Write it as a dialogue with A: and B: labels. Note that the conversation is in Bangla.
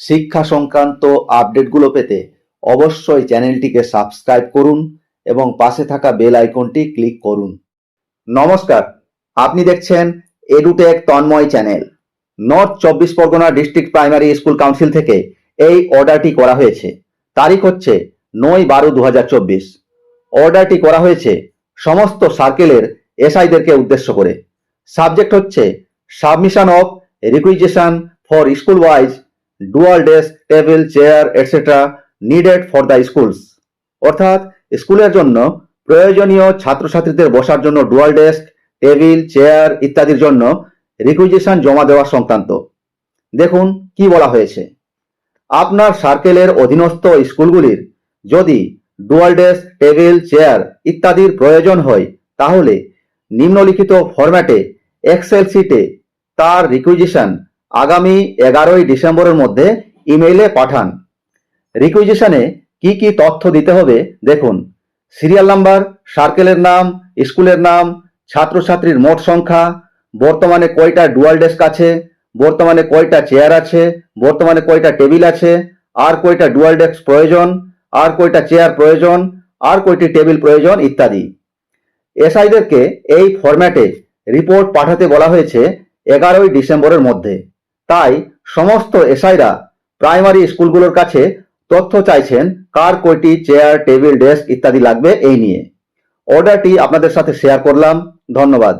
A: শিক্ষা সংক্রান্ত আপডেটগুলো পেতে অবশ্যই চ্যানেলটিকে সাবস্ক্রাইব করুন এবং পাশে থাকা বেল আইকনটি ক্লিক করুন। নমস্কার, আপনি দেখছেন এডুটেক তন্ময় চ্যানেল। নর্থ চব্বিশ Pargana district primary school council থেকে এই অর্ডারটি করা হয়েছে। তারিখ হচ্ছে নয় বারো দু অর্ডারটি করা হয়েছে সমস্ত সার্কেলের এসআইদেরকে উদ্দেশ্য করে। সাবজেক্ট হচ্ছে submission of requisition for school wise dual desk table chair etcetera needed for the schools অর্থাৎ, স্কুলের জন্য প্রয়োজনীয় ছাত্রছাত্রীদের বসার জন্য ডুয়াল ডেস্ক টেবিল চেয়ার ইত্যাদির জন্য রিকুইজিশন জমা দেওয়া সংক্রান্ত। দেখুন কি বলা হয়েছে। আপনার সার্কেলের অধীনস্থ স্কুলগুলির যদি ডুয়াল ডেস্ক টেবিল চেয়ার ইত্যাদির প্রয়োজন হয়, তাহলে নিম্নলিখিত ফরম্যাটে এক্সেল শিটে তার রিকুইজিশন আগামী এগারোই ডিসেম্বরের মধ্যে ইমেইলে পাঠান। রিকুইজিশনে কি কি তথ্য দিতে হবে দেখুন। সিরিয়াল নাম্বার সার্কেলের নাম স্কুলের নাম, ছাত্রছাত্রীর মোট সংখ্যা, বর্তমানে কয়টা ডুয়াল ডেস্ক আছে, বর্তমানে কয়টা চেয়ার আছে, বর্তমানে কয়টা টেবিল আছে, আর কয়টা ডুয়াল ডেস্ক প্রয়োজন, আর কয়টা চেয়ার প্রয়োজন, আর কয়টি টেবিল প্রয়োজন ইত্যাদি। এসআইদেরকে এই ফরম্যাটে রিপোর্ট পাঠাতে বলা হয়েছে এগারোই ডিসেম্বরের মধ্যে। তাই সমস্ত এসআইরা প্রাইমারি স্কুলগুলোর কাছে তথ্য চাইছেন, কার কয়টি চেয়ার, টেবিল, ডেস্ক ইত্যাদি লাগবে এই নিয়ে। অর্ডারটি আপনাদের সাথে শেয়ার করলাম। ধন্যবাদ।